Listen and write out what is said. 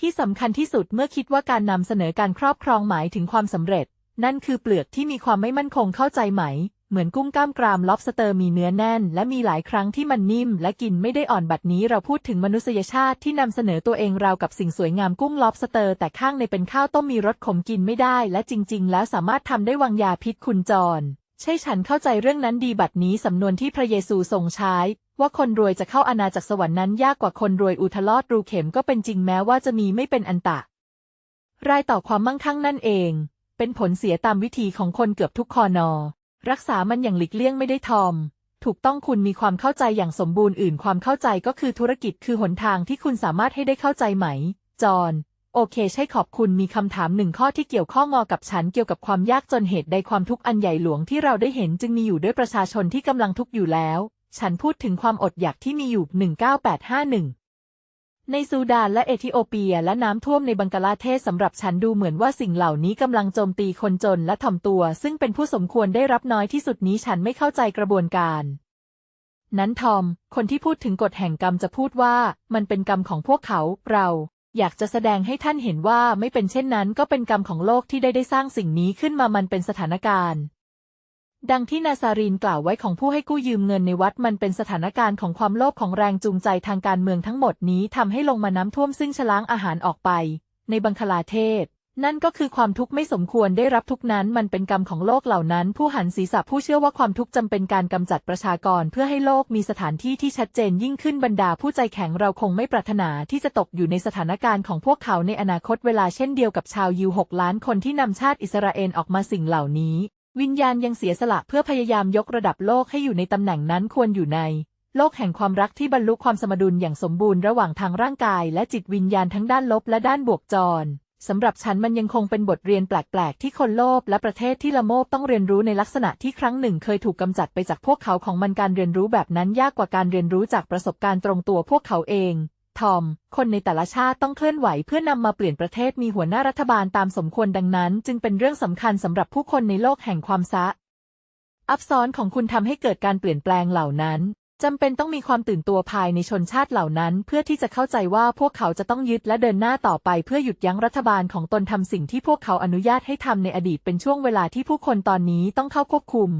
ที่สำคัญที่สุดเมื่อคิดว่าการนำเสนอการครอบครองหมายถึงความสำเร็จ นั่นคือเปลือกที่มีความไม่มั่นคงเข้าใจไหม เหมือนกุ้งกล้ามกราม lobster มีเนื้อแน่น และมีหลายครั้งที่มันนิ่ม และกินไม่ได้อ่อนบัดนี้เราพูดถึงมนุษยชาติที่นำเสนอตัวเองราวกับสิ่งสวยงามกุ้ง lobster แต่ข้างในเป็นข้าวต้มมีรสขมกินไม่ได้ และจริง ๆ แล้วสามารถทำได้วางยาพิษคุณจรใช่ฉันเข้าใจเรื่องนั้นดีบัดนี้สำนวนที่พระเยซูทรงใช้ ว่าคนรวยจะเข้าอาณาจักรสวรรค์นั้นยากกว่าคนรวยอุทลอดรูเข็มก็เป็นจริงแม้ว่าจะมีไม่เป็นอันตะ รายต่อความมั่งคั่งนั่นเอง เป็นผลเสียตามวิธีของคนเกือบทุกคอนอ รักษามันอย่างหลีกเลี่ยงไม่ได้ทอม ถูกต้องคุณมีความเข้าใจอย่างสมบูรณ์อื่นความเข้าใจก็คือธุรกิจคือหนทางที่คุณสามารถให้ได้เข้าใจไหม จอห์นโอเคใช่ขอบคุณมีคำถามหนึ่งข้อที่เกี่ยวข้องงอกับฉันเกี่ยวกับความยากจนเหตุใดความทุกข์อันใหญ่หลวงที่เราได้เห็นจึงมีอยู่ด้วยประชาชนที่กำลังทุกข์อยู่แล้ว ฉันพูดถึงความอดอยากที่มีอยู่ 19851 ในซูดานและเอธิโอเปียและน้ำท่วมในบังกลาเทศสำหรับฉันดูเหมือนว่าสิ่งเหล่านี้กำลังโจมตีคนจนและถ่อมตัว ซึ่งเป็นผู้สมควรได้รับน้อยที่สุดนี้ฉันไม่เข้าใจกระบวนการ นั้นทอม คนที่พูดถึงกฎแห่งกรรมจะพูดว่ามันเป็นกรรมของพวกเขาเราอยากจะแสดงให้ท่านเห็นว่าไม่เป็นเช่นนั้นก็เป็นกรรมของโลกที่ได้ได้สร้างสิ่งนี้ขึ้นมามันเป็นสถานการณ์ ดังที่นาซารีนกล่าวไว้ของผู้ให้กู้ยืมเงินในวัดมันเป็นสถานการณ์ของความโลภของแรงจูงใจทางการเมืองทั้งหมดนี้ทำให้ลงมาน้ำท่วมซึ่งชะล้างอาหารออกไป ในบังคลาเทศ นั่นก็คือความทุกข์ไม่สมควรได้รับทุกนั้นมันเป็นกรรมของโลกเหล่านั้น ผู้หันศีรษะผู้เชื่อว่าความทุกข์จำเป็นการกำจัดประชากร เพื่อให้โลกมีสถานที่ที่ชัดเจนยิ่งขึ้นบรรดาผู้ใจแข็งเราคงไม่ปรารถนาที่จะตกอยู่ในสถานการณ์ของพวกเขาในอนาคตเวลาเช่นเดียวกับชาวยิวหกล้านคนที่นำชาติอิสราเอลออกมาสิ่งเหล่านี้ วิญญาณยังเสียสละเพื่อพยายามยกระดับโลกให้อยู่ในตำแหน่งนั้นควรอยู่ใน โลกแห่งความรักที่บรรลุความสมดุลอย่างสมบูรณ์ระหว่างทางร่างกาย และจิตวิญญาณทั้งด้านลบและด้านบวกจรสำหรับฉันมันยังคงเป็นบทเรียนแปลก ๆ ที่คนโลภและประเทศที่ละโมบต้องเรียนรู้ในลักษณะที่ครั้งหนึ่งเคยถูกกำจัดไปจากพวกเขาของมันการเรียนรู้แบบนั้นยากกว่าการเรียนรู้จากประสบการณ์ตรงตัวพวกเขาเอง ทอม คนในแต่ละชาติต้องเคลื่อนไหวเพื่อนำมาเปลี่ยนประเทศมีหัวหน้ารัฐบาลตามสมควรดังนั้น จึงเป็นเรื่องสำคัญสำหรับผู้คนในโลกแห่งความซะ อับซ้อนของคุณทำให้เกิดการเปลี่ยนแปลงเหล่านั้นจำเป็นต้องมีความตื่นตัวภายในชนชาติเหล่านั้น เพื่อที่จะเข้าใจว่าพวกเขาจะต้องยึดและเดินหน้าต่อไป เพื่อหยุดยั้งรัฐบาลของตนทำสิ่งที่พวกเขาอนุญาตให้ทำในอดีตเป็นช่วงเวลาที่ผู้คนตอนนี้ต้องเข้าควบคุม